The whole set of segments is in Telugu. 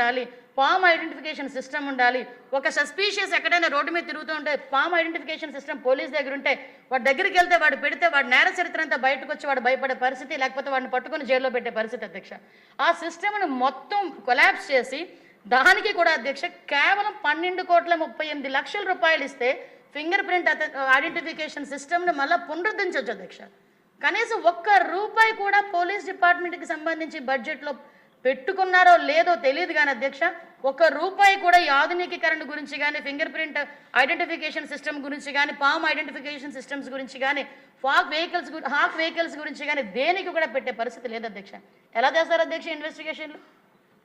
ఉండాలి. పామ్ ఐడెంటిఫికేషన్ సిస్టమ్ ఉండాలి. ఒక సస్పీషియస్ ఎక్కడైనా రోడ్డు మీద తిరుగుతూ ఉంటే పామ్ ఐడెంటిఫికేషన్ సిస్టమ్ పోలీస్ దగ్గర ఉంటే వాడి దగ్గరికి వెళ్తే వాడు పెడితే వాడు నేర చరిత్ర అంతా బయటకు వచ్చి వాడు భయపడే పరిస్థితి లేకపోతే వాడిని పట్టుకొని జైల్లో పెట్టే పరిస్థితి అధ్యక్ష. ఆ సిస్టమ్ను మొత్తం కొలాప్స్ చేసి దానికి కూడా అధ్యక్ష కేవలం పన్నెండు కోట్ల ముప్పై ఎనిమిది లక్షల రూపాయలు ఇస్తే ఫింగర్ ప్రింట్ ఐడెంటిఫికేషన్ సిస్టమ్ను మళ్ళీ పునరుద్ధరించవచ్చు అధ్యక్ష. కనీసం ఒక్క రూపాయి కూడా పోలీస్ డిపార్ట్మెంట్కి సంబంధించి బడ్జెట్లో పెట్టుకున్నారో లేదో తెలియదు కానీ అధ్యక్ష ఒక రూపాయి కూడా ఈ ఆధునికీకరణ గురించి కానీ ఫింగర్ ప్రింట్ ఐడెంటిఫికేషన్ సిస్టమ్ గురించి కానీ పామ్ ఐడెంటిఫికేషన్ సిస్టమ్స్ గురించి కానీ ఫాక్ వెహికల్స్ హాక్ వెహికల్స్ గురించి కానీ దేనికి కూడా పెట్టే పరిస్థితి లేదు అధ్యక్ష. ఎలా చేస్తారు అధ్యక్ష ఇన్వెస్టిగేషన్లు?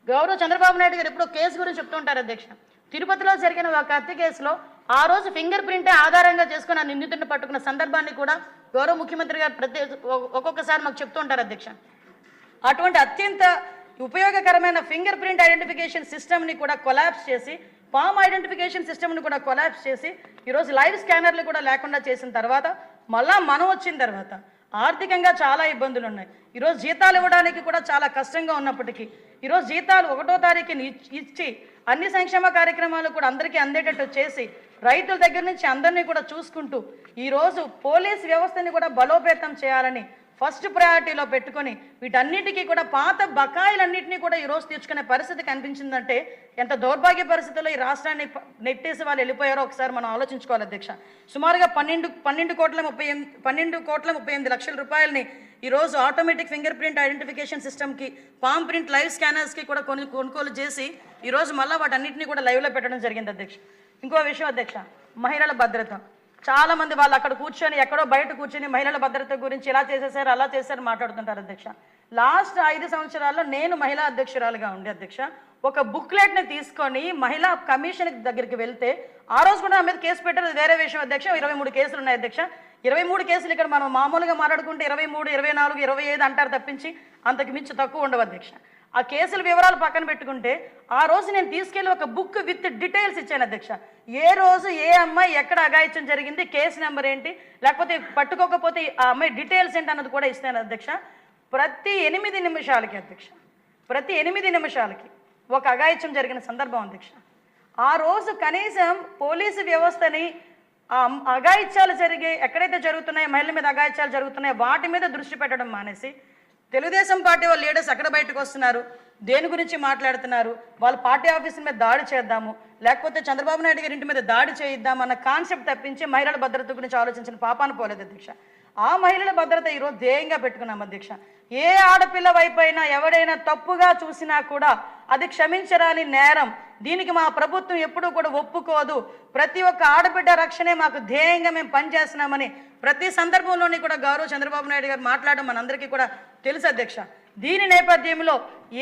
గౌరవ చంద్రబాబు నాయుడు గారు ఎప్పుడో కేసు గురించి చెప్తూ ఉంటారు అధ్యక్ష. తిరుపతిలో జరిగిన ఒక హత్య కేసులో ఆ రోజు ఫింగర్ ప్రింటే ఆధారంగా చేసుకుని ఆ నిందితుడిని పట్టుకున్న సందర్భాన్ని కూడా గౌరవ ముఖ్యమంత్రి గారు ప్రతి ఒక్కొక్కసారి మాకు చెప్తూ ఉంటారు అధ్యక్ష. అటువంటి అత్యంత ఉపయోగకరమైన ఫింగర్ ప్రింట్ ఐడెంటిఫికేషన్ సిస్టమ్ని కూడా కొలాప్స్ చేసి పామ్ ఐడెంటిఫికేషన్ సిస్టమ్ని కూడా కొలాప్స్ చేసి ఈరోజు లైవ్ స్కానర్లు కూడా లేకుండా చేసిన తర్వాత మళ్ళా మనం వచ్చిన తర్వాత ఆర్థికంగా చాలా ఇబ్బందులు ఉన్నాయి. ఈరోజు జీతాలు ఇవ్వడానికి కూడా చాలా కష్టంగా ఉన్నప్పటికీ ఈరోజు జీతాలు ఒకటో తారీఖుని ఇచ్చి అన్ని సంక్షేమ కార్యక్రమాలు కూడా అందరికీ అందేటట్టు చేసి రైతుల దగ్గర నుంచి అందరినీ కూడా చూసుకుంటూ ఈరోజు పోలీస్ వ్యవస్థని కూడా బలోపేతం చేయాలని ఫస్ట్ ప్రయారిటీలో పెట్టుకొని వీటన్నిటికీ కూడా పాత బకాయిలన్నింటినీ కూడా ఈరోజు తీర్చుకునే పరిస్థితి కనిపించిందంటే ఎంత దౌర్భాగ్య పరిస్థితుల్లో ఈ రాష్ట్రాన్ని నెట్టేసి వాళ్ళు వెళ్ళిపోయారో ఒకసారి మనం ఆలోచించుకోవాలి అధ్యక్ష. సుమారుగా పన్నెండు పన్నెండు కోట్ల ముప్పై ఎనిమిది పన్నెండు కోట్ల ముప్పై ఎనిమిది లక్షల రూపాయలని ఈరోజు ఆటోమేటిక్ ఫింగర్ ప్రింట్ ఐడెంటిఫికేషన్ సిస్టమ్కి పామ్ ప్రింట్ లైవ్ స్కానర్స్కి కూడా కొను కొనుగోలు చేసి ఈరోజు మళ్ళీ వాటన్నిటిని కూడా లైవ్లో పెట్టడం జరిగింది అధ్యక్ష. ఇంకో విషయం అధ్యక్ష మహిళల భద్రత. చాలా మంది వాళ్ళు అక్కడ కూర్చొని ఎక్కడో బయట కూర్చొని మహిళల భద్రత గురించి ఇలా చేసేసారు అలా చేశారు మాట్లాడుతుంటారు అధ్యక్ష. లాస్ట్ ఐదు సంవత్సరాల్లో నేను మహిళా అధ్యక్షురాలుగా ఉండే అధ్యక్ష. ఒక బుక్లెట్ని తీసుకొని మహిళా కమిషన్ దగ్గరికి వెళ్తే ఆ రోజు కూడా నా మీద కేసు పెట్టారు వేరే విషయం అధ్యక్ష. ఇరవై మూడు కేసులు ఉన్నాయి అధ్యక్ష. ఇరవై మూడు కేసులు ఇక్కడ మనం మామూలుగా మాట్లాడుకుంటే ఇరవై మూడు ఇరవై నాలుగు ఇరవై ఐదు అంటారు తప్పించి అంతకు మించి తక్కువ ఉండవు అధ్యక్ష. ఆ కేసుల వివరాలు పక్కన పెట్టుకుంటే ఆ రోజు నేను తీసుకెళ్ళి ఒక బుక్ విత్ డీటెయిల్స్ ఇచ్చాను అధ్యక్ష. ఏ రోజు ఏ అమ్మాయి ఎక్కడ అగాయించడం జరిగింది కేసు నెంబర్ ఏంటి లేకపోతే పట్టుకోకపోతే ఆ అమ్మాయి డీటెయిల్స్ ఏంటి అన్నది కూడా ఇస్తాను అధ్యక్ష. ప్రతి ఎనిమిది నిమిషాలకి అధ్యక్ష ప్రతి ఎనిమిది నిమిషాలకి ఒక అగాయిత్యం జరిగిన సందర్భం అధ్యక్ష. ఆ రోజు కనీసం పోలీసు వ్యవస్థని ఆ అమ్- అఘాయిత్యాలు జరిగే ఎక్కడైతే జరుగుతున్నాయో మహిళల మీద అఘాయిత్యాలు జరుగుతున్నాయో వాటి మీద దృష్టి పెట్టడం మానేసి తెలుగుదేశం పార్టీ వాళ్ళ లీడర్స్ ఎక్కడ బయటకు వస్తున్నారు? దేని గురించి మాట్లాడుతున్నారు? వాళ్ళ పార్టీ ఆఫీసుల మీద దాడి చేద్దాము లేకపోతే చంద్రబాబు నాయుడు గారి ఇంటి మీద దాడి చేయిద్దాం అన్న కాన్సెప్ట్ తప్పించి మహిళల భద్రత గురించి ఆలోచించిన పాపాన పోలేదు అధ్యక్ష. ఆ మహిళల భద్రత ఈరోజు ధ్యేయంగా పెట్టుకున్నాం అధ్యక్ష. ఏ ఆడపిల్ల వైపైనా ఎవడైనా తప్పుగా చూసినా కూడా అది క్షమించరాని నేరం. దీనికి మా ప్రభుత్వం ఎప్పుడూ కూడా ఒప్పుకోదు. ప్రతి ఒక్క ఆడబిడ్డ రక్షణే మాకు ధ్యేయంగా మేము పనిచేస్తున్నామని ప్రతి సందర్భంలోని కూడా గౌరవ చంద్రబాబు నాయుడు గారు మాట్లాడడం మనందరికీ కూడా తెలుసు అధ్యక్ష. దీని నేపథ్యంలో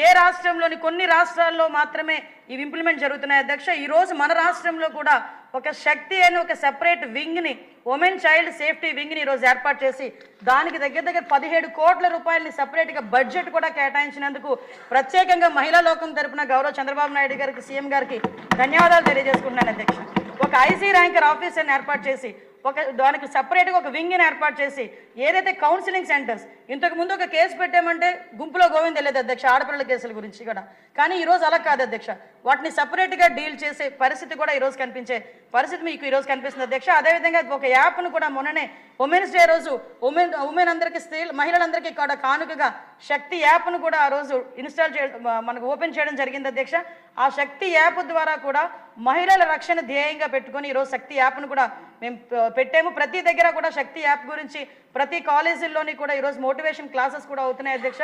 ఏ రాష్ట్రంలోని కొన్ని రాష్ట్రాల్లో మాత్రమే ఇవి ఇంప్లిమెంట్ జరుగుతున్నాయి అధ్యక్ష. ఈరోజు మన రాష్ట్రంలో కూడా ఒక శక్తి అని ఒక సెపరేట్ వింగ్ని ఉమెన్ చైల్డ్ సేఫ్టీ వింగ్ని ఈరోజు ఏర్పాటు చేసి దానికి దగ్గర దగ్గర పదిహేడు కోట్ల రూపాయలని సపరేట్గా బడ్జెట్ కూడా కేటాయించినందుకు ప్రత్యేకంగా మహిళా లోకం తరపున గౌరవ చంద్రబాబు నాయుడు గారికి సీఎం గారికి ధన్యవాదాలు తెలియజేసుకుంటున్నాను అధ్యక్ష. ఒక ఐసీ ర్యాంకర్ ఆఫీసర్ని ఏర్పాటు చేసి ఒక దానికి సపరేట్గా ఒక వింగ్ని ఏర్పాటు చేసి ఏదైతే కౌన్సిలింగ్ సెంటర్స్ ఇంతకు ముందు ఒక కేసు పెట్టామంటే గుంపులో గోవింద లేదు అధ్యక్ష ఆడపిల్లల కేసుల గురించి కూడా. కానీ ఈ రోజు అలా కాదు అధ్యక్ష. వాటిని సపరేట్గా డీల్ చేసే పరిస్థితి కూడా ఈరోజు కనిపించే పరిస్థితి మీకు ఈరోజు కనిపిస్తుంది అధ్యక్ష. అదేవిధంగా ఒక యాప్ను కూడా మొన్ననే ఉమెన్స్ డే రోజు ఉమెన్ ఉమెన్ అందరికీ స్త్రీ మహిళలందరికీ కూడా కానుకగా శక్తి యాప్ను కూడా ఆ రోజు ఇన్స్టాల్ చేయడం మనకు ఓపెన్ చేయడం జరిగింది అధ్యక్ష. ఆ శక్తి యాప్ ద్వారా కూడా మహిళల రక్షణ ధ్యేయంగా పెట్టుకొని ఈరోజు శక్తి యాప్ను కూడా మేము పెట్టాము ప్రతి దగ్గర కూడా శక్తి యాప్ గురించి ప్రతి కాలేజీల్లోని కూడా ఈరోజు మోటివేషన్ క్లాసెస్ కూడా అవుతున్నాయి అధ్యక్ష.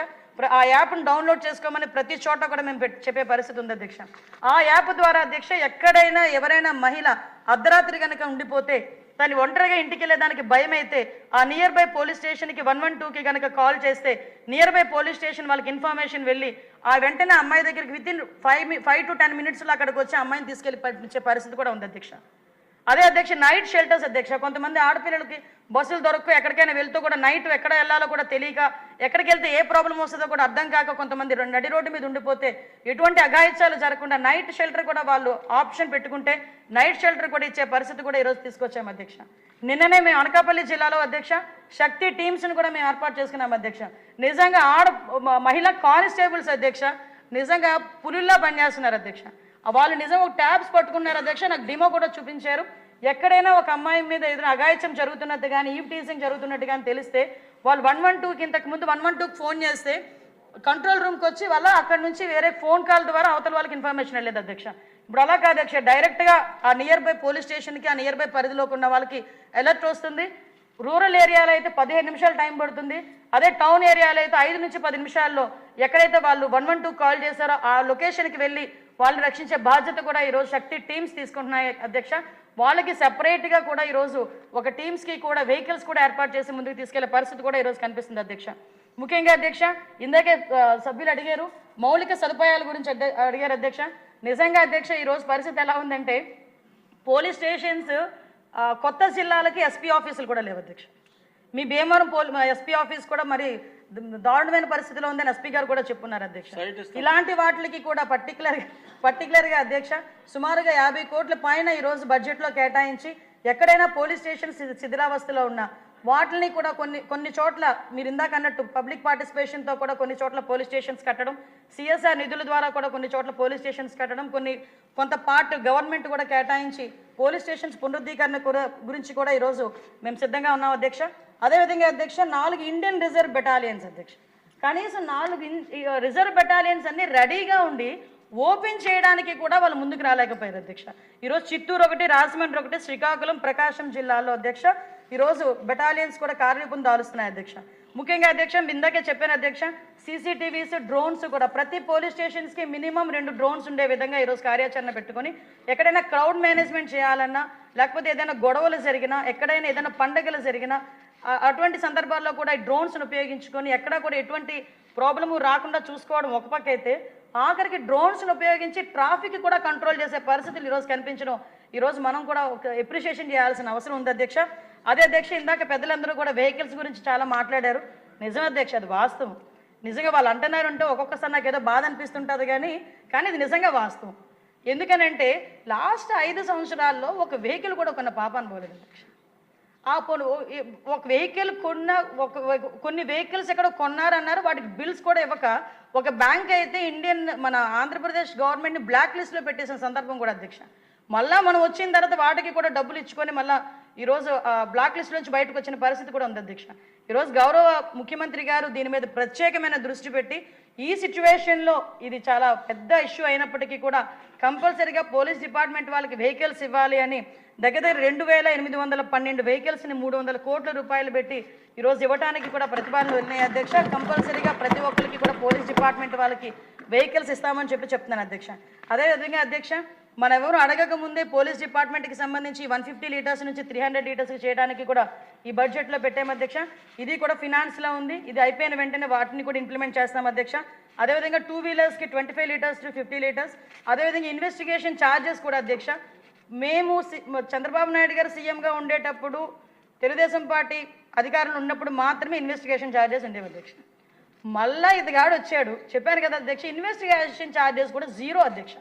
ఆ యాప్ను డౌన్లోడ్ చేసుకోమని ప్రతి చోట కూడా మేము చెప్పే పరిస్థితి ఉంది అధ్యక్ష. ఆ యాప్ ద్వారా అధ్యక్ష ఎక్కడైనా ఎవరైనా మహిళ అర్ధరాత్రి కనుక ఉండిపోతే దాన్ని ఒంటరిగా ఇంటికి వెళ్ళేదానికి భయం అయితే ఆ నియర్ బై పోలీస్ స్టేషన్కి వన్ వన్ టూకి కనుక కాల్ చేస్తే నియర్ బై పోలీస్ స్టేషన్ వాళ్ళకి ఇన్ఫర్మేషన్ వెళ్ళి ఆ వెంటనే అమ్మాయి దగ్గరికి within five five to ten మినిట్స్లో అక్కడికి వచ్చి అమ్మాయిని తీసుకెళ్ళి పంపించే పరిస్థితి కూడా ఉంది అధ్యక్ష. అదే అధ్యక్ష నైట్ షెల్టర్స్ అధ్యక్ష. కొంతమంది ఆడపిల్లలకి బస్సులు దొరక్క ఎక్కడికైనా వెళ్తూ కూడా నైట్ ఎక్కడ వెళ్ళాలో కూడా తెలియక ఎక్కడికి వెళ్తే ఏ ప్రాబ్లం వస్తుందో కూడా అర్థం కాక కొంతమంది నడి రోడ్డు మీద ఉండిపోతే ఎటువంటి అఘాయిత్యాలు జరగకుండా నైట్ షెల్టర్ కూడా వాళ్ళు ఆప్షన్ పెట్టుకుంటే నైట్ షెల్టర్ కూడా ఇచ్చే పరిస్థితి కూడా ఈరోజు తీసుకొచ్చాము అధ్యక్ష. నిన్ననే మేము అనకాపల్లి జిల్లాలో అధ్యక్ష శక్తి టీమ్స్ని కూడా మేము ఏర్పాటు చేసుకున్నాం అధ్యక్ష. నిజంగా ఆడ మ- మహిళా కానిస్టేబుల్స్ అధ్యక్ష నిజంగా పులుల్లా పనిచేస్తున్నారు అధ్యక్ష. వాళ్ళు నిజం ఒక ట్యాబ్స్ పట్టుకున్నారు? అధ్యక్ష నాకు డిమో కూడా చూపించారు. ఎక్కడైనా ఒక అమ్మాయి మీద ఏదైనా అగాయత్యం జరుగుతున్నట్టు కానీ ఈవ్ టీజింగ్ జరుగుతున్నట్టు కానీ తెలిస్తే వాళ్ళు వన్ వన్ టూకి ఇంతకు ముందు వన్ వన్ టూకి ఫోన్ చేస్తే కంట్రోల్ రూమ్కి వచ్చి వాళ్ళ అక్కడ నుంచి వేరే ఫోన్ కాల్ ద్వారా అవతల వాళ్ళకి ఇన్ఫర్మేషన్ వెళ్ళేది అధ్యక్ష. ఇప్పుడు అలా కాదు అధ్యక్ష డైరెక్ట్గా ఆ నియర్ బై పోలీస్ స్టేషన్కి ఆ నియర్ బై పరిధిలోకి ఉన్న వాళ్ళకి అలర్ట్ వస్తుంది. రూరల్ ఏరియాలో అయితే పదిహేను నిమిషాలు టైం పడుతుంది. అదే టౌన్ ఏరియాలో అయితే ఐదు నుంచి పది నిమిషాల్లో ఎక్కడైతే వాళ్ళు వన్ వన్ టూ కాల్ చేశారో ఆ లొకేషన్కి వెళ్ళి వాళ్ళని రక్షించే బాధ్యత కూడా ఈరోజు శక్తి టీమ్స్ తీసుకుంటున్నాయి అధ్యక్ష. వాళ్ళకి సెపరేట్గా కూడా ఈరోజు ఒక టీమ్స్కి కూడా వెహికల్స్ కూడా ఏర్పాటు చేసి ముందుకు తీసుకెళ్ళే పరిస్థితి కూడా ఈరోజు కనిపిస్తుంది అధ్యక్ష. ముఖ్యంగా అధ్యక్ష ఇందాకే సభ్యులు అడిగారు మౌలిక సదుపాయాల గురించి అడిగారు అధ్యక్ష. నిజంగా అధ్యక్ష ఈరోజు పరిస్థితి ఎలా ఉందంటే పోలీస్ స్టేషన్స్ కొత్త జిల్లాలకి ఎస్పీ ఆఫీసులు కూడా లేవు అధ్యక్ష. మీ భీమవరం పోలీ ఎస్పీ ఆఫీస్ కూడా మరి దారుణమైన పరిస్థితిలో ఉందని ఎస్పీ గారు కూడా చెప్పున్నారు అధ్యక్ష. ఇలాంటి వాటికి కూడా పర్టికులర్ పర్టికులర్గా అధ్యక్ష సుమారుగా యాభై కోట్ల పైన ఈరోజు బడ్జెట్లో కేటాయించి ఎక్కడైనా పోలీస్ స్టేషన్ శిథిలావస్థలో ఉన్న వాటిని కూడా కొన్ని కొన్ని చోట్ల మీరు ఇందాక అన్నట్టు పబ్లిక్ పార్టిసిపేషన్తో కూడా కొన్ని చోట్ల పోలీస్ స్టేషన్స్ కట్టడం సిఎస్ఆర్ నిధుల ద్వారా కూడా కొన్ని చోట్ల పోలీస్ స్టేషన్స్ కట్టడం కొన్ని కొంత పార్ట్ గవర్నమెంట్ కూడా కేటాయించి పోలీస్ స్టేషన్స్ పునరుద్ధీకరణ కూడా గురించి కూడా ఈరోజు మేము సిద్ధంగా ఉన్నాం అధ్యక్ష. అదేవిధంగా అధ్యక్ష నాలుగు ఇండియన్ రిజర్వ్ బెటాలియన్స్ అధ్యక్ష. కనీసం నాలుగు ఈ రిజర్వ్ బెటాలియన్స్ అన్ని రెడీగా ఉండి ఓపెన్ చేయడానికి కూడా వాళ్ళు ముందుకు రాలేకపోయారు అధ్యక్ష. ఈరోజు చిత్తూరు ఒకటి రాజమండ్రి ఒకటి శ్రీకాకుళం ప్రకాశం జిల్లాలో అధ్యక్ష ఈరోజు బెటాలియన్స్ కూడా కార్యరూపం దాలుస్తున్నాయి అధ్యక్ష. ముఖ్యంగా అధ్యక్ష ఇందాకే చెప్పాను అధ్యక్ష సీసీటీవీస్ డ్రోన్స్ కూడా ప్రతి పోలీస్ స్టేషన్స్కి మినిమం రెండు డ్రోన్స్ ఉండే విధంగా ఈరోజు కార్యాచరణ పెట్టుకొని ఎక్కడైనా క్రౌడ్ మేనేజ్మెంట్ చేయాలన్నా లేకపోతే ఏదైనా గొడవలు జరిగినా ఎక్కడైనా ఏదైనా పండుగలు జరిగినా అటువంటి సందర్భాల్లో కూడా ఈ డ్రోన్స్ను ఉపయోగించుకొని ఎక్కడా కూడా ఎటువంటి ప్రాబ్లము రాకుండా చూసుకోవడం ఒక పక్క అయితే ఆఖరికి డ్రోన్స్ను ఉపయోగించి ట్రాఫిక్ కూడా కంట్రోల్ చేసే పరిస్థితులు ఈరోజు కనిపించడం. ఈరోజు మనం కూడా ఒక ఎప్రిషియేషన్ చేయాల్సిన అవసరం ఉంది అధ్యక్ష. అదే అధ్యక్ష ఇందాక పెద్దలందరూ కూడా వెహికల్స్ గురించి చాలా మాట్లాడారు. నిజం అధ్యక్ష అది వాస్తవం. నిజంగా వాళ్ళు అంటున్నారు అంటే ఒక్కొక్కసారి నాకు ఏదో బాధ అనిపిస్తుంటుంది కానీ కానీ ఇది నిజంగా వాస్తవం. ఎందుకనంటే లాస్ట్ ఐదు సంవత్సరాల్లో ఒక వెహికల్ కూడా కొన్న పాపాన్ని పోలేదు అధ్యక్ష. ఆ పోను ఒక వెహికల్ కొన్న ఒక కొన్ని వెహికల్స్ ఎక్కడ కొన్నారన్నారు వాటికి బిల్స్ కూడా ఇవ్వక ఒక బ్యాంక్ అయితే ఇండియన్ మన ఆంధ్రప్రదేశ్ గవర్నమెంట్ని బ్లాక్ లిస్ట్లో పెట్టేసిన సందర్భం కూడా అధ్యక్ష. మళ్ళీ మనం వచ్చిన తర్వాత వాటికి కూడా డబ్బులు ఇచ్చుకొని మళ్ళా ఈరోజు ఆ బ్లాక్ లిస్ట్ నుంచి బయటకు వచ్చిన పరిస్థితి కూడా ఉంది అధ్యక్ష. ఈరోజు గౌరవ ముఖ్యమంత్రి గారు దీని మీద ప్రత్యేకమైన దృష్టి పెట్టి ఈ సిచ్యువేషన్లో ఇది చాలా పెద్ద ఇష్యూ అయినప్పటికీ కూడా కంపల్సరీగా పోలీస్ డిపార్ట్మెంట్ వాళ్ళకి వెహికల్స్ ఇవ్వాలి అని దగ్గర దగ్గర రెండు వేల ఎనిమిది వందల పన్నెండు వెహికల్స్ని మూడు వందల కోట్ల రూపాయలు పెట్టి ఈరోజు ఇవ్వడానికి కూడా ప్రతిపాదనలు వెళ్ళినాయి. అధ్యక్ష కంపల్సరీగా ప్రతి ఒక్కరికి కూడా పోలీస్ డిపార్ట్మెంట్ వాళ్ళకి వెహికల్స్ ఇస్తామని చెప్పి చెప్తున్నాను అధ్యక్ష. అదేవిధంగా అధ్యక్ష మన ఎవరు అడగక ముందే పోలీస్ డిపార్ట్మెంట్కి సంబంధించి వన్ ఫిఫ్టీ లీటర్స్ నుంచి త్రీ హండ్రెడ్ లీటర్స్ చేయడానికి కూడా ఈ బడ్జెట్లో పెట్టాము అధ్యక్ష. ఇది కూడా ఫినాన్స్లో ఉంది. ఇది అయిపోయిన వెంటనే వాటిని కూడా ఇంప్లిమెంట్ చేస్తాం అధ్యక్ష. అదేవిధంగా two వీలర్స్కి twenty five litres to fifty litres. అదేవిధంగా ఇన్వెస్టిగేషన్ ఛార్జెస్ కూడా అధ్యక్ష. మేము సి- చంద్రబాబు నాయుడు గారు సీఎంగా ఉండేటప్పుడు తెలుగుదేశం పార్టీ అధికారులు ఉన్నప్పుడు మాత్రమే ఇన్వెస్టిగేషన్ ఛార్జెస్ ఉండేవి అధ్యక్ష. మళ్ళా ఇతగాడు వచ్చాడు. చెప్పాను కదా అధ్యక్ష ఇన్వెస్టిగేషన్ ఛార్జెస్ కూడా జీరో అధ్యక్ష.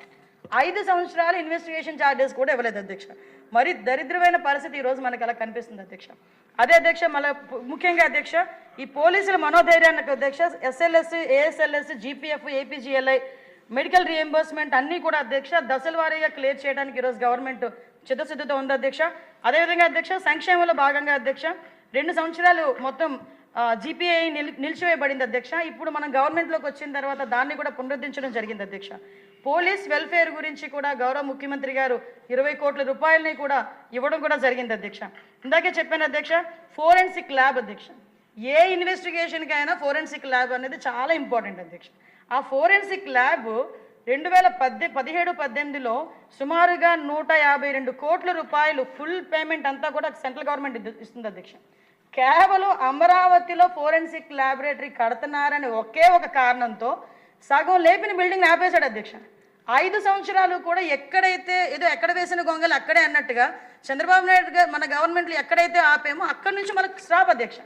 ఐదు సంవత్సరాలు ఇన్వెస్టిగేషన్ ఛార్జెస్ కూడా ఇవ్వలేదు అధ్యక్ష. మరి దరిద్రమైన పరిస్థితి ఈరోజు మనకు అలా కనిపిస్తుంది అధ్యక్ష? అదే అధ్యక్ష మళ్ళీ ముఖ్యంగా అధ్యక్ష ఈ పోలీసుల మనోధైర్యానికి అధ్యక్ష SLS ASLS GPF APGLI medical reimbursement అన్నీ కూడా అధ్యక్ష దశల వారీగా క్లియర్ చేయడానికి ఈరోజు గవర్నమెంట్ చిత్తశుద్ధితో ఉంది అధ్యక్ష. అదేవిధంగా అధ్యక్ష సంక్షేమంలో భాగంగా అధ్యక్ష రెండు సంవత్సరాలు మొత్తం జీపీఐ నిల్ నిలిచివేయబడింది అధ్యక్ష. ఇప్పుడు మనం గవర్నమెంట్లోకి వచ్చిన తర్వాత దాన్ని కూడా పునరుద్ధరించడం జరిగింది అధ్యక్ష. పోలీస్ వెల్ఫేర్ గురించి కూడా గౌరవ ముఖ్యమంత్రి గారు ఇరవై కోట్ల రూపాయలని కూడా ఇవ్వడం కూడా జరిగింది అధ్యక్ష. ఇందాకే చెప్పాను అధ్యక్ష ఫోరెన్సిక్ ల్యాబ్ అధ్యక్ష. ఏ ఇన్వెస్టిగేషన్కి అయినా ఫోరెన్సిక్ ల్యాబ్ అనేది చాలా ఇంపార్టెంట్ అధ్యక్ష. ఆ ఫోరెన్సిక్ ల్యాబ్ రెండు వేల పద్దె పదిహేడు పద్దెనిమిదిలో సుమారుగా నూట యాభై రెండు కోట్ల రూపాయలు ఫుల్ పేమెంట్ అంతా కూడా సెంట్రల్ గవర్నమెంట్ ఇస్తుంది అధ్యక్ష. కేవలం అమరావతిలో ఫోరెన్సిక్ ల్యాబొరేటరీ కడుతున్నారని ఒకే ఒక కారణంతో సగం లేపిన బిల్డింగ్ ఆపేశాడు అధ్యక్ష. ఐదు సంవత్సరాలు కూడా ఎక్కడైతే ఏదో ఎక్కడ వేసిన గొంగలు అక్కడే అన్నట్టుగా చంద్రబాబు నాయుడు మన గవర్నమెంట్లు ఎక్కడైతే ఆపేమో అక్కడి నుంచి మనకు స్టాప్ అధ్యక్ష.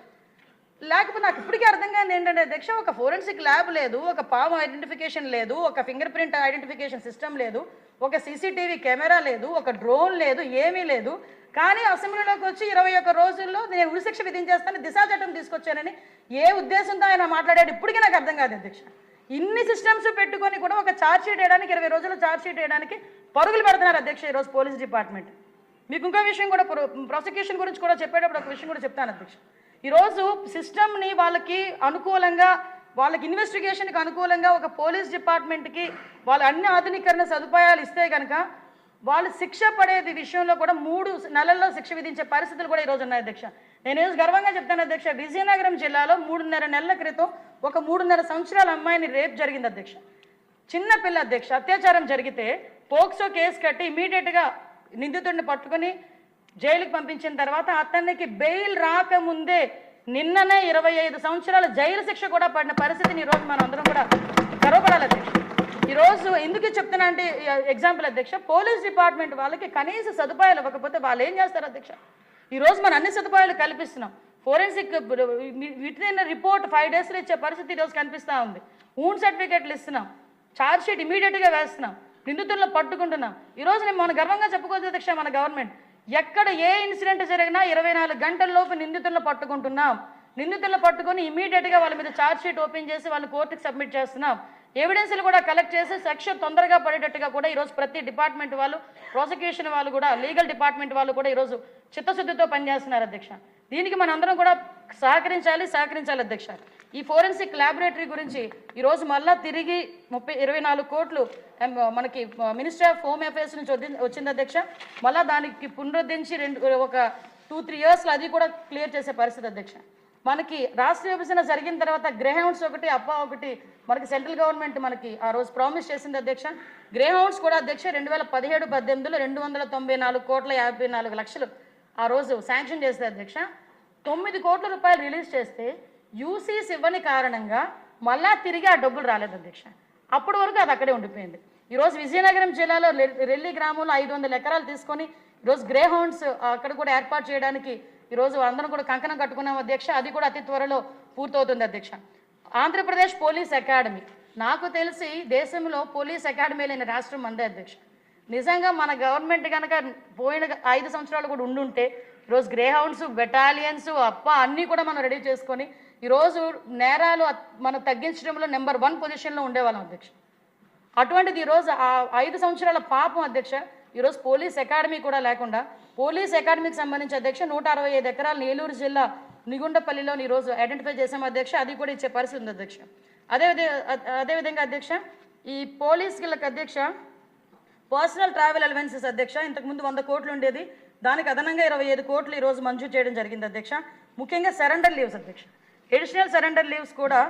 లేకపోతే నాకు ఇప్పటికీ అర్థం కాదు ఏంటంటే అధ్యక్ష ఒక ఫోరెన్సిక్ ల్యాబ్ లేదు ఒక పాము ఐడెంటిఫికేషన్ లేదు ఒక ఫింగర్ ప్రింట్ ఐడెంటిఫికేషన్ సిస్టమ్ లేదు ఒక సీసీటీవీ కెమెరా లేదు ఒక డ్రోన్ లేదు ఏమీ లేదు. కానీ అసెంబ్లీలోకి వచ్చి ఇరవై ఒక్క రోజుల్లో నేను ఉరిశిక్ష విధించేస్తాను దిశా చట్టం తీసుకొచ్చానని ఏ ఉద్దేశంతో ఆయన మాట్లాడాడు ఇప్పటికీ నాకు అర్థం కాదు అధ్యక్ష ఇన్ని సిస్టమ్స్ పెట్టుకొని కూడా ఒక ఛార్జ్ షీట్ వేయడానికి ఇరవై రోజుల ఛార్జ్ షీట్ వేయడానికి పరుగులు పెడుతున్నారు అధ్యక్ష ఈరోజు పోలీస్ డిపార్ట్మెంట్. మీకు ఇంకో విషయం కూడా ప్రాసిక్యూషన్ గురించి కూడా చెప్పేటప్పుడు ఒక విషయం కూడా చెప్తాను అధ్యక్ష ఈరోజు సిస్టమ్ని వాళ్ళకి అనుకూలంగా వాళ్ళకి ఇన్వెస్టిగేషన్కి అనుకూలంగా ఒక పోలీస్ డిపార్ట్మెంట్కి వాళ్ళ అన్ని ఆధునీకరణ సదుపాయాలు ఇస్తే కనుక వాళ్ళు శిక్ష పడేది విషయంలో కూడా మూడు నెలల్లో శిక్ష విధించే పరిస్థితులు కూడా ఈరోజు ఉన్నాయి అధ్యక్ష. నేను ఈరోజు గర్వంగా చెప్తాను అధ్యక్ష విజయనగరం జిల్లాలో మూడున్నర నెలల క్రితం ఒక మూడున్నర సంవత్సరాల అమ్మాయిని రేప్ జరిగింది అధ్యక్ష. చిన్న పిల్ల అధ్యక్ష అత్యాచారం జరిగితే పోక్సో కేసు కట్టి ఇమీడియట్గా నిందితుడిని పట్టుకొని జైలుకి పంపించిన తర్వాత అతనికి బెయిల్ రాకముందే నిన్ననే ఇరవై ఐదు సంవత్సరాల జైలు శిక్ష కూడా పడిన పరిస్థితిని ఈరోజు మనం అందరం కూడా గర్వపడాలి అధ్యక్ష. ఈరోజు ఎందుకు చెప్తున్నా అంటే ఎగ్జాంపుల్ అధ్యక్ష పోలీస్ డిపార్ట్మెంట్ వాళ్ళకి కనీస సదుపాయాలు ఇవ్వకపోతే వాళ్ళు ఏం చేస్తారు అధ్యక్ష? ఈరోజు మనం అన్ని సదుపాయాలు కల్పిస్తున్నాం. ఫోరెన్సిక్ విత్ రిపోర్ట్ ఫైవ్ డేస్లో ఇచ్చే పరిస్థితి ఈరోజు కనిపిస్తూ ఉంది. ఊన్ సర్టిఫికేట్లు ఇస్తున్నాం. ఛార్జ్ షీట్ ఇమీడియట్గా వేస్తున్నాం. నిందితులను పట్టుకుంటున్నాం. ఈరోజు నేను మన గర్వంగా చెప్పుకోవచ్చు అధ్యక్ష మన గవర్నమెంట్ ఎక్కడ ఏ ఇన్సిడెంట్ జరిగినా ఇరవై నాలుగు గంటల్లోపు నిందితులను పట్టుకుంటున్నాం. నిందితులను పట్టుకొని ఇమీడియట్గా వాళ్ళ మీద ఛార్జ్ షీట్ ఓపెన్ చేసి వాళ్ళు కోర్టుకి సబ్మిట్ చేస్తున్నాం. ఎవిడెన్స్లు కూడా కలెక్ట్ చేసి సెక్షన్ తొందరగా పడేటట్టుగా కూడా ఈరోజు ప్రతి డిపార్ట్మెంట్ వాళ్ళు ప్రాసిక్యూషన్ వాళ్ళు కూడా లీగల్ డిపార్ట్మెంట్ వాళ్ళు కూడా ఈరోజు చిత్తశుద్ధితో పనిచేస్తున్నారు అధ్యక్ష. దీనికి మనందరం కూడా సహకరించాలి సహకరించాలి అధ్యక్ష. ఈ ఫోరెన్సిక్ ల్యాబొరేటరీ గురించి ఈరోజు మళ్ళా తిరిగి ముప్పై ఇరవై నాలుగు కోట్లు మనకి మినిస్టర్ ఆఫ్ హోమ్ అఫైర్స్ నుంచి వచ్చింది అధ్యక్ష. మళ్ళా దానికి పునరుద్ధరించి రెండు ఒక టూ త్రీ ఇయర్స్లో అది కూడా క్లియర్ చేసే పరిస్థితి అధ్యక్ష. మనకి రాష్ట్ర విభజన జరిగిన తర్వాత గ్రేహౌండ్స్ ఒకటి అప్పా ఒకటి మనకి సెంట్రల్ గవర్నమెంట్ మనకి ఆ రోజు ప్రామిస్ చేసింది అధ్యక్ష. గ్రేహౌండ్స్ కూడా అధ్యక్ష రెండు వేల పదిహేడు పద్దెనిమిదిలో రెండు వందల తొంభై నాలుగు కోట్ల యాభై నాలుగు లక్షలు ఆ రోజు శాంక్షన్ చేసింది అధ్యక్ష. తొమ్మిది కోట్ల రూపాయలు రిలీజ్ చేస్తే యూసీస్ ఇవ్వని కారణంగా మళ్ళా తిరిగి ఆ డబ్బులు రాలేదు అధ్యక్ష. అప్పటి వరకు అది అక్కడే ఉండిపోయింది. ఈరోజు విజయనగరం జిల్లాలో రెల్లి గ్రామంలో ఐదు వందల ఎకరాలు తీసుకొని ఈరోజు గ్రే హౌండ్స్ అక్కడ కూడా ఏర్పాటు చేయడానికి ఈరోజు అందరం కూడా కంకణం కట్టుకున్నాం అధ్యక్ష. అది కూడా అతి త్వరలో పూర్తవుతుంది అధ్యక్ష. Andhra Pradesh police academy. నాకు తెలిసి దేశంలో పోలీస్ అకాడమీ లేని రాష్ట్రం మందే అధ్యక్ష. నిజంగా మన గవర్నమెంట్ కనుక పోయిన ఐదు సంవత్సరాలు కూడా ఉండుంటే ఈరోజు గ్రే హౌండ్స్ బెటాలియన్స్ అప్ప అన్నీ కూడా మనం రెడీ చేసుకొని ఈరోజు నేరాలు మనం తగ్గించడంలో నెంబర్ వన్ పొజిషన్లో ఉండేవాళ్ళం అధ్యక్ష. అటువంటిది ఈరోజు ఆ ఐదు సంవత్సరాల పాపం అధ్యక్ష ఈరోజు పోలీస్ అకాడమీ కూడా లేకుండా పోలీస్ అకాడమీకి సంబంధించి అధ్యక్ష నూట అరవై ఐదు ఎకరాలు నేలూరు జిల్లా నిగుండపల్లిలో ఈరోజు ఐడెంటిఫై చేసాము అధ్యక్ష అది కూడా ఇచ్చే పరిస్థితి ఉంది అధ్యక్ష. అదేవిధంగా అదేవిధంగా అధ్యక్ష ఈ పోలీసులకు అధ్యక్ష పర్సనల్ ట్రావెల్ అలవెన్సెస్ అధ్యక్ష ఇంతకుముందు వంద కోట్లు ఉండేది దానికి అదనంగా ఇరవై ఐదు కోట్లు ఈరోజు మంజూరు చేయడం జరిగింది అధ్యక్ష. ముఖ్యంగా సరెండర్ లీవ్స్ అధ్యక్ష. ఎడిషనల్ సరెండర్ లీవ్స్ కూడా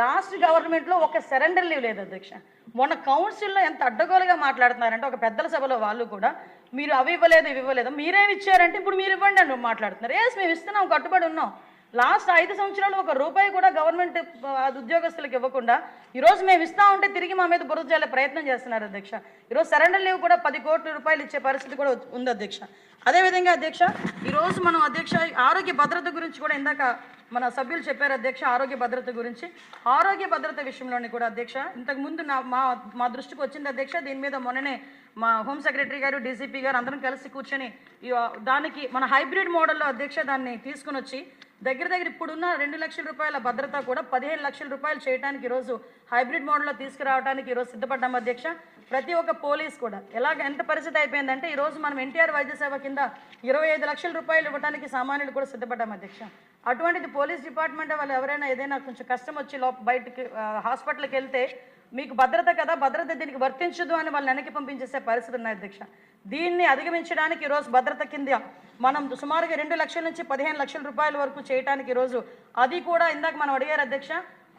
లాస్ట్ గవర్నమెంట్లో ఒక సరెండర్ లీవ్ లేదు అధ్యక్ష. మొన్న కౌన్సిల్లో ఎంత అడ్డగోలుగా మాట్లాడుతున్నారంటే ఒక పెద్దల సభలో వాళ్ళు కూడా మీరు అవి ఇవ్వలేదు ఇవి ఇవ్వలేదు మీరేమి ఇచ్చారంటే ఇప్పుడు మీరు ఇవ్వండి అని మాట్లాడుతున్నారు. ఏస్ మేము ఇస్తున్నాం కట్టుబడి ఉన్నాం. లాస్ట్ ఐదు సంవత్సరాలు ఒక రూపాయి కూడా గవర్నమెంట్ ఉద్యోగస్తులకు ఇవ్వకుండా ఈరోజు మేము ఇస్తా ఉంటే తిరిగి మా మీద బురద చేయాలి ప్రయత్నం చేస్తున్నారు అధ్యక్ష. ఈరోజు సరెండర్ లీవ్ కూడా పది కోట్ల రూపాయలు ఇచ్చే పరిస్థితి కూడా ఉంది అధ్యక్ష. అదేవిధంగా అధ్యక్ష ఈరోజు మనం అధ్యక్ష ఆరోగ్య భద్రత గురించి కూడా ఇందాక మన సభ్యులు చెప్పారు అధ్యక్ష ఆరోగ్య భద్రత గురించి. ఆరోగ్య భద్రత విషయంలోని కూడా అధ్యక్ష ఇంతకు ముందు నా మా మా దృష్టికి వచ్చింది అధ్యక్ష దీని మీద మొన్ననే మా హోమ్ సెక్రటరీ గారు డీసీపీ గారు అందరం కలిసి కూర్చొని దానికి మన హైబ్రిడ్ మోడల్లో అధ్యక్ష దాన్ని తీసుకుని వచ్చి దగ్గర దగ్గర ఇప్పుడున్న రెండు లక్షల రూపాయల భద్రత కూడా పదిహేను లక్షల రూపాయలు చేయడానికి ఈరోజు హైబ్రిడ్ మోడల్లో తీసుకురావడానికి ఈరోజు సిద్ధపడ్డాం అధ్యక్ష. ప్రతి ఒక్క పోలీస్ కూడా ఎలాగ ఎంత పరిస్థితి అయిపోయిందంటే ఈరోజు మనం ఎన్టీఆర్ వైద్య సేవ కింద ఇరవై ఐదు లక్షల రూపాయలు ఇవ్వడానికి సామాన్యులు కూడా సిద్ధపడ్డాం అధ్యక్ష. అటువంటిది పోలీస్ డిపార్ట్మెంట్ వాళ్ళు ఎవరైనా ఏదైనా కొంచెం కష్టం వచ్చి లోప బయటకి హాస్పిటల్కి వెళ్తే మీకు భద్రత కదా భద్రత దీనికి వర్తించదు అని వాళ్ళని వెనక్కి పంపించేసే పరిస్థితి ఉన్నాయి అధ్యక్ష. దీన్ని అధిగమించడానికి ఈరోజు భద్రత కింద మనం సుమారుగా రెండు లక్షల నుంచి పదిహేను లక్షల రూపాయల వరకు చేయటానికి ఈరోజు అది కూడా ఇందాక మనం అడిగారు అధ్యక్ష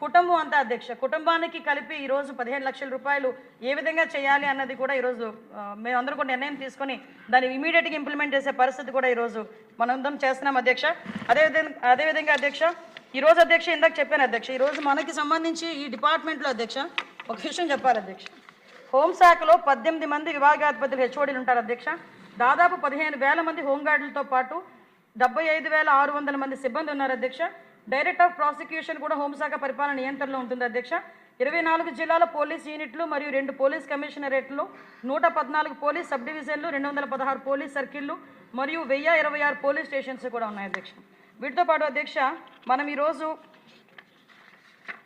కుటుంబం అంతా అధ్యక్ష కుటుంబానికి కలిపి ఈరోజు పదిహేను లక్షల రూపాయలు ఏ విధంగా చేయాలి అన్నది కూడా ఈరోజు మేము మేమందరం కూడా నిర్ణయం తీసుకొని దాన్ని ఇమీడియట్గా ఇంప్లిమెంట్ చేసే పరిస్థితి కూడా ఈరోజు మనందరం చేస్తున్నాం అధ్యక్ష. అదేవిధంగా అదేవిధంగా అధ్యక్ష ఈరోజు అధ్యక్ష ఇందాక చెప్పాను అధ్యక్ష ఈరోజు మనకి సంబంధించి ఈ డిపార్ట్మెంట్లో అధ్యక్ష ఒక విషయం చెప్పాలి అధ్యక్ష. హోంశాఖలో పద్దెనిమిది మంది విభాగాధిపతులు హెచ్ఓడీలు ఉంటారు అధ్యక్ష. దాదాపు పదిహేను వేల మంది హోంగార్డులతో పాటు డెబ్బై ఐదు వేల ఆరు వందల మంది సిబ్బంది ఉన్నారు అధ్యక్ష. డైరెక్టర్ ఆఫ్ ప్రాసిక్యూషన్ కూడా హోంశాఖ పరిపాలన నియంత్రణలో ఉంటుంది అధ్యక్ష. ఇరవై నాలుగు జిల్లాల పోలీస్ యూనిట్లు మరియు రెండు పోలీస్ కమిషనరేట్లు నూట పద్నాలుగు పోలీస్ సబ్ డివిజన్లు రెండు వందల పదహారు పోలీస్ సర్కిళ్ళు మరియు వెయ్యి ఇరవై ఆరు పోలీస్ స్టేషన్స్ కూడా ఉన్నాయి అధ్యక్ష. వీటితో పాటు అధ్యక్ష మనం ఈరోజు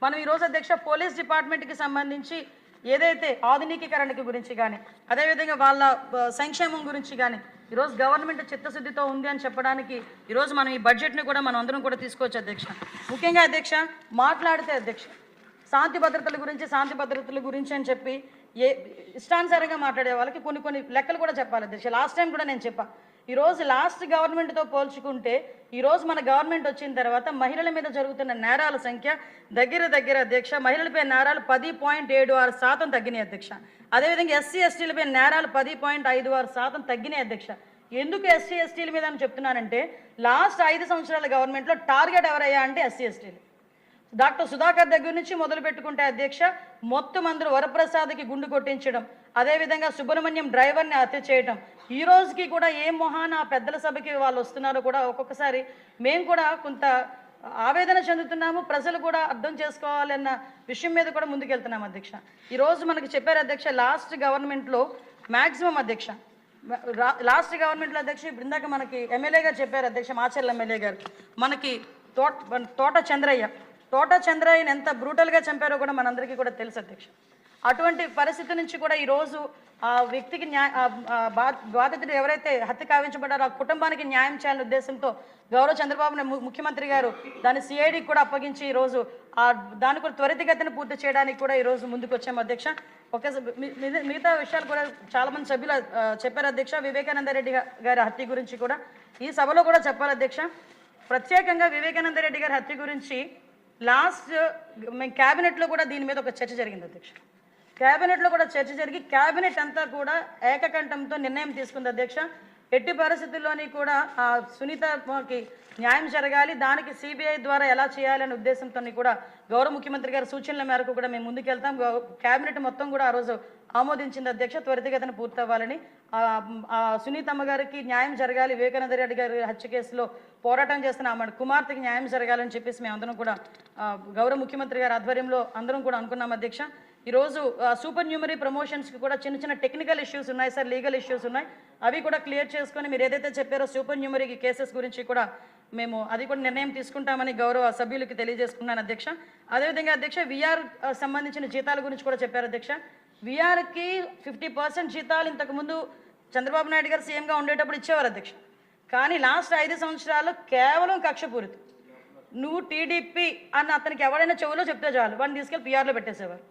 మనం ఈరోజు అధ్యక్ష పోలీస్ డిపార్ట్మెంట్కి సంబంధించి ఏదైతే ఆధునికీకరణకి గురించి కానీ అదేవిధంగా వాళ్ళ సంక్షేమం గురించి కానీ ఈరోజు గవర్నమెంట్ చిత్తశుద్ధితో ఉంది అని చెప్పడానికి ఈరోజు మనం ఈ బడ్జెట్ని కూడా మనం అందరం కూడా తీసుకోవచ్చు అధ్యక్ష. ముఖ్యంగా అధ్యక్ష మాట్లాడితే అధ్యక్ష శాంతి భద్రతల గురించి శాంతి భద్రతల గురించి అని చెప్పి ఏ ఇష్టానుసారంగా మాట్లాడే వాళ్ళకి కొన్ని కొన్ని లెక్కలు కూడా చెప్పాలి అధ్యక్ష. లాస్ట్ టైం కూడా నేను చెప్పా ఈరోజు లాస్ట్ గవర్నమెంట్తో పోల్చుకుంటే ఈరోజు మన గవర్నమెంట్ వచ్చిన తర్వాత మహిళల మీద జరుగుతున్న నేరాల సంఖ్య దగ్గర దగ్గర అధ్యక్ష మహిళలపై నేరాలు పది పాయింట్ ఏడు ఆరు శాతం తగ్గినాయి అధ్యక్ష. అదేవిధంగా ఎస్సీ ఎస్టీలపై నేరాలు పది పాయింట్ ఐదు ఆరు శాతం తగ్గినాయి అధ్యక్ష. ఎందుకు ఎస్సీ ఎస్టీల మీద అని చెప్తున్నానంటే లాస్ట్ ఐదు సంవత్సరాల గవర్నమెంట్లో టార్గెట్ ఎవరయ్యా అంటే ఎస్సీ ఎస్టీలు. డాక్టర్ సుధాకర్ దగ్గర నుంచి మొదలు పెట్టుకుంటే అధ్యక్ష మొత్తం అందరూ వరప్రసాద్కి గుండు కొట్టించడం అదేవిధంగా సుబ్రహ్మణ్యం డ్రైవర్ని హత్య చేయడం ఈ రోజుకి కూడా ఏ మొహాన ఆ పెద్దల సభకి వాళ్ళు వస్తున్నారో కూడా ఒక్కొక్కసారి మేము కూడా కొంత ఆవేదన చెందుతున్నాము ప్రజలు కూడా అర్థం చేసుకోవాలన్న విషయం మీద కూడా ముందుకెళ్తున్నాం అధ్యక్ష. ఈరోజు మనకి చెప్పారు అధ్యక్ష లాస్ట్ గవర్నమెంట్లో మ్యాక్సిమం అధ్యక్ష. లాస్ట్ గవర్నమెంట్లో అధ్యక్ష ఇప్పుడు ఇందాక మనకి ఎమ్మెల్యే గారు చెప్పారు అధ్యక్ష మాచర్ల ఎమ్మెల్యే గారు. మనకి తోట తోట చంద్రయ్య. తోట చంద్రయ్యని ఎంత బ్రూటల్గా చంపారో కూడా మనందరికీ కూడా తెలుసు అధ్యక్ష. అటువంటి పరిస్థితి నుంచి కూడా ఈరోజు ఆ వ్యక్తికి న్యాయ బాధితుడు ఎవరైతే హత్య కావించబడ్డారో ఆ కుటుంబానికి న్యాయం చేయాలనే ఉద్దేశంతో గౌరవ చంద్రబాబు ముఖ్యమంత్రి గారు దాన్ని సిఐడి కూడా అప్పగించి ఈరోజు ఆ దాన్ని కూడా త్వరితగతిని పూర్తి చేయడానికి కూడా ఈరోజు ముందుకు వచ్చాము అధ్యక్ష. ఒక మిగతా- విషయాలు కూడా చాలామంది సభ్యులు చెప్పారు అధ్యక్ష. వివేకానంద రెడ్డి గారి హత్య గురించి కూడా ఈ సభలో కూడా చెప్పాలి అధ్యక్ష. ప్రత్యేకంగా వివేకానంద రెడ్డి గారి హత్య గురించి లాస్ట్ మేము క్యాబినెట్లో కూడా దీని మీద ఒక చర్చ జరిగింది అధ్యక్ష. క్యాబినెట్లో కూడా చర్చ జరిగి క్యాబినెట్ అంతా కూడా ఏకకంఠంతో నిర్ణయం తీసుకుంది అధ్యక్ష. ఎట్టి పరిస్థితుల్లోని కూడా ఆ సునీతకి న్యాయం జరగాలి. దానికి సిబిఐ ద్వారా ఎలా చేయాలనే ఉద్దేశంతో కూడా గౌరవ ముఖ్యమంత్రి గారి సూచనల మేరకు కూడా మేము ముందుకెళ్తాం. గౌ- క్యాబినెట్ మొత్తం కూడా ఆ రోజు ఆమోదించింది అధ్యక్ష. త్వరితగతిన పూర్తవ్వాలని. ఆ ఆ సునీతమ్మ గారికి న్యాయం జరగాలి. వివేకానంద రెడ్డి గారి హత్య కేసులో పోరాటం చేస్తున్న ఆమె కుమార్తెకి న్యాయం జరగాలని చెప్పేసి మేము అందరం కూడా గౌరవ ముఖ్యమంత్రి గారి ఆధ్వర్యంలో అందరం కూడా అనుకున్నాం అధ్యక్ష. ఈరోజు సూపర్ న్యూమరీ ప్రమోషన్స్కి కూడా చిన్న చిన్న టెక్నికల్ ఇష్యూస్ ఉన్నాయి సార్ లీగల్ ఇష్యూస్ ఉన్నాయి. అవి కూడా క్లియర్ చేసుకొని మీరు ఏదైతే చెప్పారో సూపర్ న్యూమరీకి కేసెస్ గురించి కూడా మేము అది కూడా నిర్ణయం తీసుకుంటామని గౌరవ సభ్యులకి తెలియజేసుకున్నాను అధ్యక్ష. అదేవిధంగా అధ్యక్ష విఆర్ సంబంధించిన జీతాల గురించి కూడా చెప్పారు అధ్యక్ష. విఆర్కి ఫిఫ్టీ పర్సెంట్ జీతాలు ఇంతకుముందు చంద్రబాబు నాయుడు గారు సీఎంగా ఉండేటప్పుడు ఇచ్చేవారు అధ్యక్ష. కానీ లాస్ట్ ఐదు సంవత్సరాలు కేవలం కక్షపూరితం. నువ్వు టీడీపీ అని అతనికి ఎవరైనా చెవులో చెప్తే చాలు. వాడిని తీసుకెళ్ళి పిఆర్లో పెట్టేసేవారు.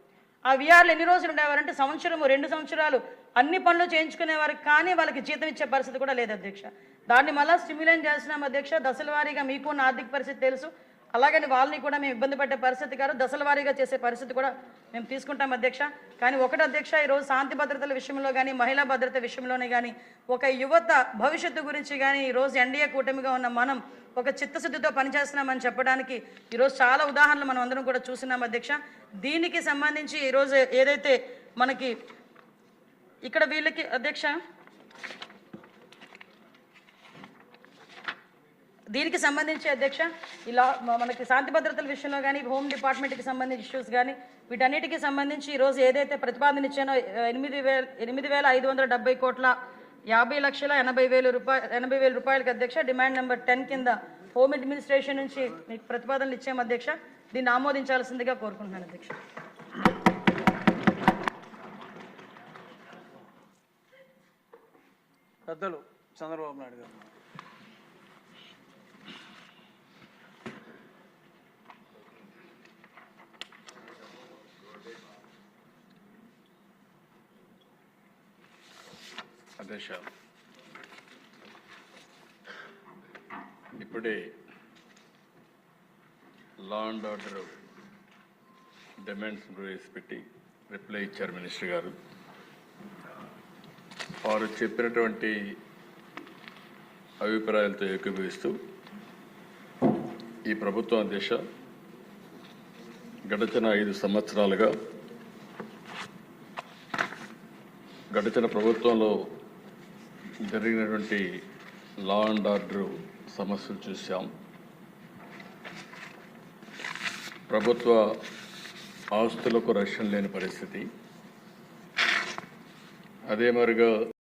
ఆ విఆర్లు ఎన్ని రోజులు ఉండేవారంటే సంవత్సరము రెండు సంవత్సరాలు. అన్ని పనులు చేయించుకునేవారు కానీ వాళ్ళకి జీతం ఇచ్చే పరిస్థితి కూడా లేదు అధ్యక్ష. దాన్ని మళ్ళీ స్టిమ్యులేట్ చేస్తున్నాం అధ్యక్ష. దశల వారీగా మీకు ఆర్థిక పరిస్థితి తెలుసు. అలాగని వాళ్ళని కూడా మేము ఇబ్బంది పడ్డే పరిస్థితి కాదు. దశల వారీగా చేసే పరిస్థితి కూడా మేము తీసుకుంటాం అధ్యక్ష. కానీ ఒకటి అధ్యక్ష ఈరోజు శాంతి భద్రతల విషయంలో కానీ మహిళా భద్రత విషయంలోనే కానీ ఒక యువత భవిష్యత్తు గురించి కానీ ఈరోజు ఎన్డీఏ కూటమిగా ఉన్న మనం ఒక చిత్తశుద్ధితో పనిచేస్తున్నామని చెప్పడానికి ఈరోజు చాలా ఉదాహరణలు మనం అందరం కూడా చూసినాం అధ్యక్ష. దీనికి సంబంధించి ఈరోజు ఏదైతే మనకి ఇక్కడ వీళ్ళకి అధ్యక్ష దీనికి సంబంధించి అధ్యక్ష ఇలా మనకి శాంతి భద్రతల విషయంలో కానీ హోమ్ డిపార్ట్మెంట్కి సంబంధించి ఇష్యూస్ కానీ వీటన్నిటికీ సంబంధించి ఈరోజు ఏదైతే ప్రతిపాదన ఇచ్చానో ఎనిమిది వేల ఎనిమిది వేల ఐదు వందల డెబ్బై కోట్ల యాభై లక్షల ఎనభై వేల రూపాయలు ఎనభై వేల రూపాయలకి అధ్యక్ష డిమాండ్ నెంబర్ టెన్ కింద హోమ్ అడ్మినిస్ట్రేషన్ నుంచి మీకు ప్రతిపాదనలు ఇచ్చాము అధ్యక్ష. దీన్ని ఆమోదించాల్సిందిగా కోరుకుంటున్నాను అధ్యక్ష. పెద్దలు చంద్రబాబు నాయుడు గారు. సందేశాలు ఇప్పుడే లా అండ్ ఆర్డర్ డిమాండ్స్ ప్రవేశపెట్టి రిప్లై ఇచ్చారు మినిస్టర్ గారు. వారు చెప్పినటువంటి అభిప్రాయాలతో ఏకీభవిస్తూ ఈ ప్రభుత్వం దిశ గడిచిన ఐదు సంవత్సరాలుగా గడిచిన ప్రభుత్వంలో జరిగినటువంటి లా అండ్ ఆర్డర్ సమస్యలు చూసాం ప్రభుత్వ ఆస్తులకు రక్షణ లేని పరిస్థితి. అదే మరిగా